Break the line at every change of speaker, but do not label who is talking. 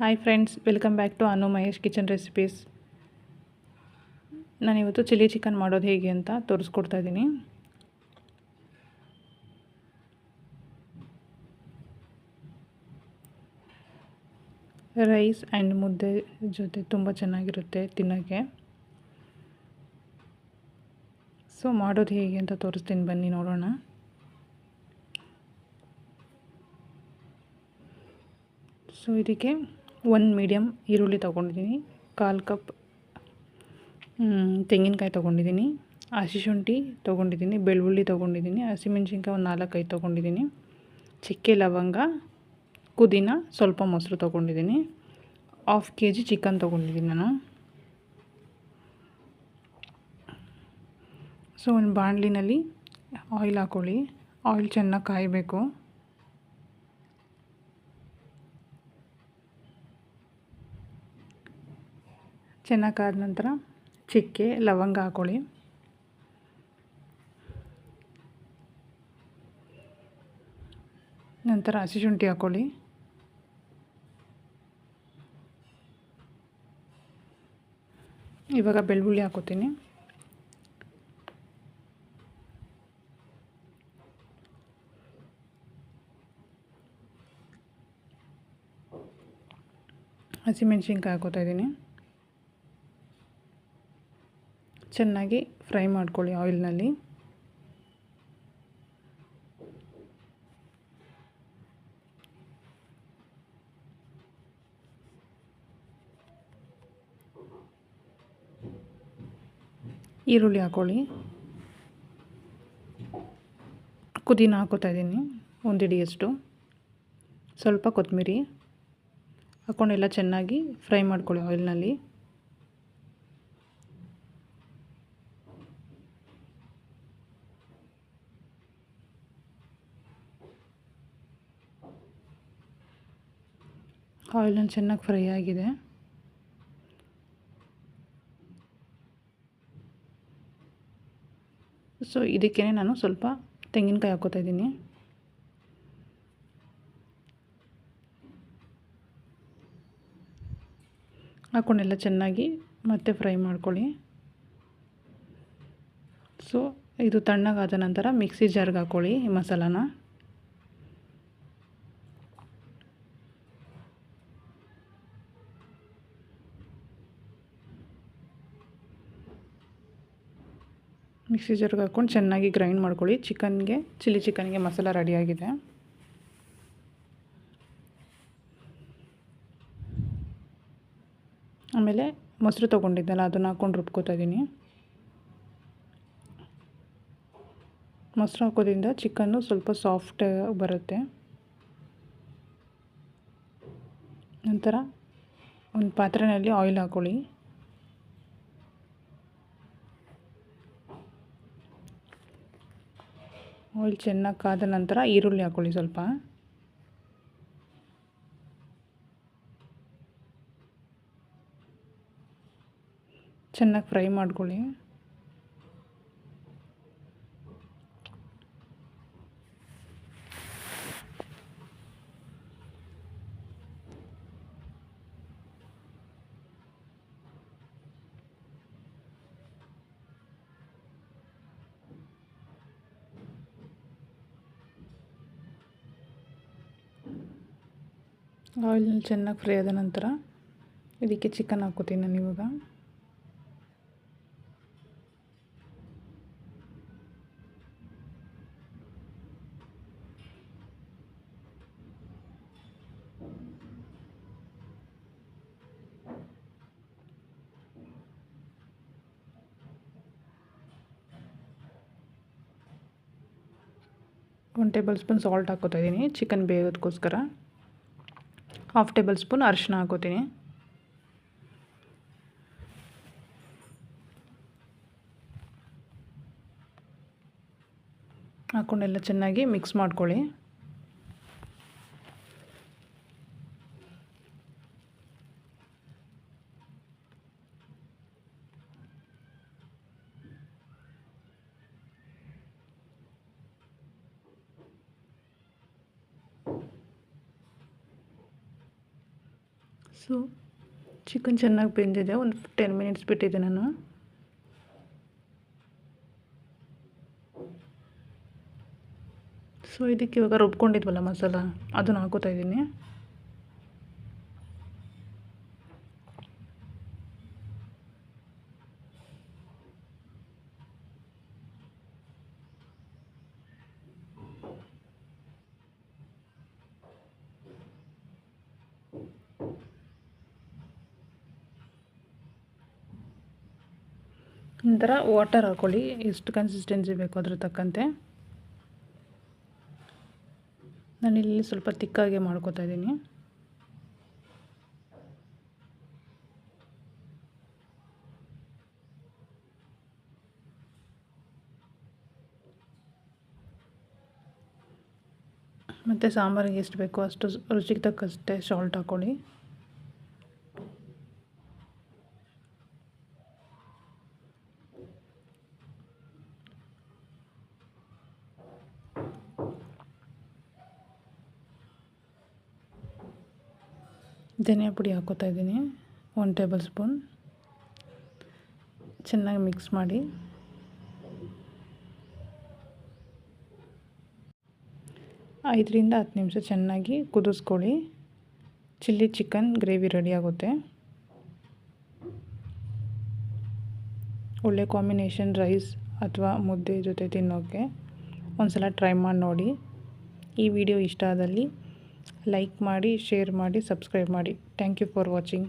Hi friends welcome back to Anu Mahesh kitchen recipes ನಾನಿವತ್ತು chilli chicken ಮಾಡೋದು ಹೇಗೆ ಅಂತ ತೋರಿಸ್ಕೊಡ್ತಾ ಇದ್ದೀನಿ. ರೈಸ್ ಆ್ಯಂಡ್ ಮುದ್ದೆ ಜೊತೆ ತುಂಬ ಚೆನ್ನಾಗಿರುತ್ತೆ ತಿನ್ನೋಕ್ಕೆ. ಸೊ ಮಾಡೋದು ಹೇಗೆ ಅಂತ ತೋರಿಸ್ತೀನಿ, ಬನ್ನಿ ನೋಡೋಣ. ಸೊ ಇದಕ್ಕೆ ಒಂದು ಮೀಡಿಯಮ್ ಈರುಳ್ಳಿ ತೊಗೊಂಡಿದ್ದೀನಿ. ಕಾಲು ಕಪ್ ತೆಂಗಿನಕಾಯಿ ತೊಗೊಂಡಿದ್ದೀನಿ. ಹಸಿ ಶುಂಠಿ ತೊಗೊಂಡಿದ್ದೀನಿ. ಬೆಳ್ಳುಳ್ಳಿ ತೊಗೊಂಡಿದ್ದೀನಿ. ಹಸಿಮೆಣ್ಸಿನ್ಕಾಯಿ ಒಂದು ನಾಲ್ಕೈದು ತೊಗೊಂಡಿದ್ದೀನಿ. ಚಕ್ಕೆ ಲವಂಗ, ಪುದೀನ, ಸ್ವಲ್ಪ ಮೊಸರು ತೊಗೊಂಡಿದ್ದೀನಿ. ಹಾಫ್ ಕೆ ಜಿ ಚಿಕನ್ ತೊಗೊಂಡಿದ್ದೀನಿ ನಾನು. ಸೊ ಒಂದು ಬಾಣಲಿನಲ್ಲಿ ಆಯಿಲ್ ಹಾಕೊಳ್ಳಿ. ಆಯಿಲ್ ಚೆನ್ನಾಗಿ ಕಾಯಬೇಕು. ಚೆನ್ನಾಗಿ ಕಾದ ನಂತರ ಚಿಕ್ಕೆ, ಲವಂಗ ಹಾಕೊಳ್ಳಿ. ನಂತರ ಹಸಿ ಶುಂಠಿ ಹಾಕೊಳ್ಳಿ. ಇವಾಗ ಬೆಳ್ಳುಳ್ಳಿ ಹಾಕೋತೀನಿ. ಹಸಿಮೆಣ್ಸಿನ್ಕಾಯಿ ಹಾಕೋತಾ ಇದ್ದೀನಿ. ಚೆನ್ನಾಗಿ ಫ್ರೈ ಮಾಡ್ಕೊಳ್ಳಿ ಆಯಿಲ್ನಲ್ಲಿ. ಈರುಳ್ಳಿ ಹಾಕ್ಕೊಳ್ಳಿ ಪುದೀನ ಹಾಕೋತಾ ಇದ್ದೀನಿ, ಒಂದು ಹಿಡಿಯಷ್ಟು ಸ್ವಲ್ಪ ಕೊತ್ತಂಬರಿ ಹಾಕ್ಕೊಂಡೆಲ್ಲ ಚೆನ್ನಾಗಿ ಫ್ರೈ ಮಾಡ್ಕೊಳ್ಳಿ ಆಯಿಲ್ನಲ್ಲಿ. ಆಯಿಲನ್ನು ಚೆನ್ನಾಗಿ ಫ್ರೈ ಆಗಿದೆ. ಸೊ ಇದಕ್ಕೇ ನಾನು ಸ್ವಲ್ಪ ತೆಂಗಿನಕಾಯಿ ಹಾಕೋತಾ ಇದ್ದೀನಿ. ಹಾಕ್ಕೊಂಡೆಲ್ಲ ಚೆನ್ನಾಗಿ ಮತ್ತೆ ಫ್ರೈ ಮಾಡ್ಕೊಳ್ಳಿ. ಸೊ ಇದು ತಣ್ಣಗಾದ ನಂತರ ಮಿಕ್ಸಿ ಜಾರ್ಗೆ ಹಾಕ್ಕೊಳ್ಳಿ ಈ ಮಸಾಲಾನ. ಮಿಕ್ಸಿ ಜಾರ್ಗೆ ಹಾಕ್ಕೊಂಡು ಚೆನ್ನಾಗಿ ಗ್ರೈಂಡ್ ಮಾಡ್ಕೊಳ್ಳಿ. ಚಿಕನ್ಗೆ ಚಿಲ್ಲಿ ಚಿಕನ್ಗೆ ಮಸಾಲ ರೆಡಿಯಾಗಿದೆ ಆಮೇಲೆ ಮೊಸರು ತೊಗೊಂಡಿದ್ದೆಲ್ಲ, ಅದನ್ನು ಹಾಕ್ಕೊಂಡು ರುಬ್ಕೋತಾ ಇದ್ದೀನಿ ಮೊಸರು ಹಾಕೋದ್ರಿಂದ ಚಿಕನ್ನು ಸ್ವಲ್ಪ ಸಾಫ್ಟ್ ಬರುತ್ತೆ. ನಂತರ ಒಂದು ಪಾತ್ರೆಯಲ್ಲಿ ಆಯಿಲ್ ಹಾಕ್ಕೊಳ್ಳಿ ಆಯಿಲ್ ಚೆನ್ನಾಗಿ ಕಾದ ನಂತರ ಈರುಳ್ಳಿ ಹಾಕ್ಕೊಳ್ಳಿ ಸ್ವಲ್ಪ. ಚೆನ್ನಾಗಿ ಫ್ರೈ ಮಾಡ್ಕೊಳ್ಳಿ. ಆಯಿಲ್ನಲ್ಲಿ ಚೆನ್ನಾಗಿ ಫ್ರೈ ಆದ ನಂತರ ಇದಕ್ಕೆ ಚಿಕನ್ ಹಾಕೋತೀನಿ ನಾನು ಇವಾಗ ಒನ್ ಟೇಬಲ್ ಸ್ಪೂನ್ ಸಾಲ್ಟ್ ಹಾಕೋತಾ ಇದ್ದೀನಿ ಚಿಕನ್ ಬೇಯೋದಕ್ಕೋಸ್ಕರ ಹಾಫ್ ಟೇಬಲ್ ಸ್ಪೂನ್ ಅರಿಶಿನ ಹಾಕೋತೀನಿ. ಹಾಕ್ಕೊಂಡೆಲ್ಲ ಚೆನ್ನಾಗಿ ಮಿಕ್ಸ್ ಮಾಡ್ಕೊಳ್ಳಿ. ಸೊ ಚಿಕನ್ ಚೆನ್ನಾಗಿ ಬೆಂದಿದೆ. ಒಂದು ಟೆನ್ ಮಿನಿಟ್ಸ್ ಬಿಟ್ಟಿದ್ದೆ ನಾನು. ಸೊ ಇದಕ್ಕೆ ಇವಾಗ ರುಬ್ಕೊಂಡಿದ್ವಲ್ಲ ಮಸಾಲ? ಅದನ್ನು ಹಾಕೋತಾ ಇದ್ದೀನಿ. ನಂತರ ವಾಟರ್ ಹಾಕ್ಕೊಳ್ಳಿ ಎಷ್ಟು ಕನ್ಸಿಸ್ಟೆನ್ಸಿ ಬೇಕು ಅದ್ರ ತಕ್ಕಂತೆ. ನಾನಿಲ್ಲಿ ಸ್ವಲ್ಪ ತಿಕ್ಕಾಗೆ ಮಾಡ್ಕೋತಾ ಇದ್ದೀನಿ. ಮತ್ತು ಸಾಂಬಾರಿಗೆ ಎಷ್ಟು ಬೇಕೋ ಅಷ್ಟು ರುಚಿಗೆ ತಕ್ಕಷ್ಟೇ ಸಾಲ್ಟ್ ಹಾಕ್ಕೊಳ್ಳಿ ಧನಿಯಾ ಪುಡಿ ಹಾಕೋತಾ ಇದ್ದೀನಿ. ಒನ್ ಟೇಬಲ್ ಸ್ಪೂನ್ ಚೆನ್ನಾಗಿ ಮಿಕ್ಸ್ ಮಾಡಿ. ಐದರಿಂದ ಹತ್ತು ನಿಮಿಷ ಚೆನ್ನಾಗಿ ಕುದಿಸ್ಕೊಳ್ಳಿ. ಚಿಲ್ಲಿ ಚಿಕನ್ ಗ್ರೇವಿ ರೆಡಿ ಆಗುತ್ತೆ. ಒಳ್ಳೆ ಕಾಂಬಿನೇಷನ್ ರೈಸ್ ಅಥವಾ ಮುದ್ದೆ ಜೊತೆ ತಿನ್ನೋಕ್ಕೆ ಒಂದು ಸಲ ಟ್ರೈ ಮಾಡಿ ನೋಡಿ. ಈ ವಿಡಿಯೋ ಇಷ್ಟ ಆದಲ್ಲಿ ಲೈಕ್ ಮಾಡಿ ಶೇರ್ ಮಾಡಿ ಸಬ್ಸ್ಕ್ರೈಬ್ ಮಾಡಿ. Thank you for watching